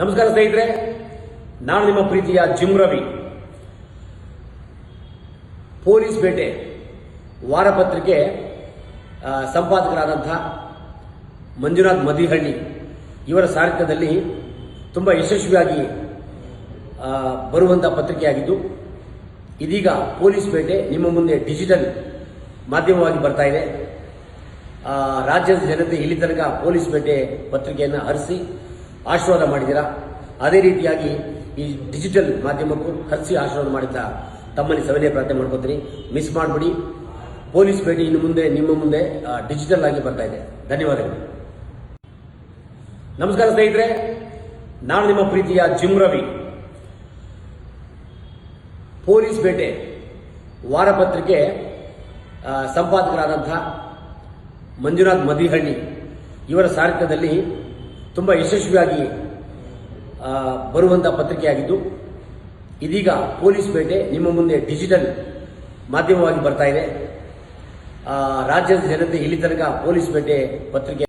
ನಮಸ್ಕಾರ ಸ್ನೇಹಿತರೆ, ನಾನು ನಿಮ್ಮ ಪ್ರೀತಿಯ ಜಿಮ್ ರವಿ. ಪೊಲೀಸ್ ಬೇಟೆ ವಾರಪತ್ರಿಕೆ ಸಂಪಾದಕರಾದಂಥ ಮಂಜುನಾಥ್ ಮದಿಹಳ್ಳಿ ಇವರ ಸಾಹಿತ್ಯದಲ್ಲಿ ತುಂಬ ಯಶಸ್ವಿಯಾಗಿ ಬರುವಂಥ ಪತ್ರಿಕೆಯಾಗಿದ್ದು, ಇದೀಗ ಪೊಲೀಸ್ ಬೇಟೆ ನಿಮ್ಮ ಮುಂದೆ ಡಿಜಿಟಲ್ ಮಾಧ್ಯಮವಾಗಿ ಬರ್ತಾ ಇದೆ. ರಾಜ್ಯದ ಜನತೆ ಇಲ್ಲಿ ತನಕ ಪೊಲೀಸ್ ಬೇಟೆ ಪತ್ರಿಕೆಯನ್ನು ಹರಿಸಿ ಆಶೀರ್ವಾದ ಮಾಡಿದ್ದೀರಾ? ಅದೇ ರೀತಿಯಾಗಿ ಈ ಡಿಜಿಟಲ್ ಮಾಧ್ಯಮಕ್ಕೂ ಹರಿಸಿ ಆಶೀರ್ವಾದ ಮಾಡಿದ ತಮ್ಮಲ್ಲಿ ಸವಿನಯ ಪ್ರಾರ್ಥನೆ ಮಾಡ್ಕೊತೀನಿ. ಮಿಸ್ ಮಾಡಬೇಡಿ. ಪೊಲೀಸ್ ಭೇಟಿ ಇನ್ನು ಮುಂದೆ, ನಿಮ್ಮ ಮುಂದೆ ಡಿಜಿಟಲ್ ಆಗಿ ಬರ್ತಾ ಇದೆ. ಧನ್ಯವಾದಗಳು. ನಮಸ್ಕಾರ ಸ್ನೇಹಿತರೆ. ನಾನು ನಿಮ್ಮ ಪ್ರೀತಿಯ ಜಿಮ್ ರವಿ. ಪೊಲೀಸ್ ಭೇಟೆ ವಾರಪತ್ರಿಕೆ ಸಂಪಾದಕರಾದಂಥ ಮಂಜುನಾಥ್ ಮದಿಹಳ್ಳಿ ಇವರ ಸಾರಥ್ಯದಲ್ಲಿ ತುಂಬ ಯಶಸ್ವಿಯಾಗಿ ಬರುವಂಥ ಪತ್ರಿಕೆಯಾಗಿದ್ದು, ಇದೀಗ ಪೊಲೀಸ್ ಬೇಟೆ ನಿಮ್ಮ ಮುಂದೆ ಡಿಜಿಟಲ್ ಮಾಧ್ಯಮವಾಗಿ ಬರ್ತಾ ಇದೆ. ರಾಜ್ಯದ ಜನತೆ ಇಲ್ಲಿ ತನಕ ಪೊಲೀಸ್ ಬೇಟೆ ಪತ್ರಿಕೆ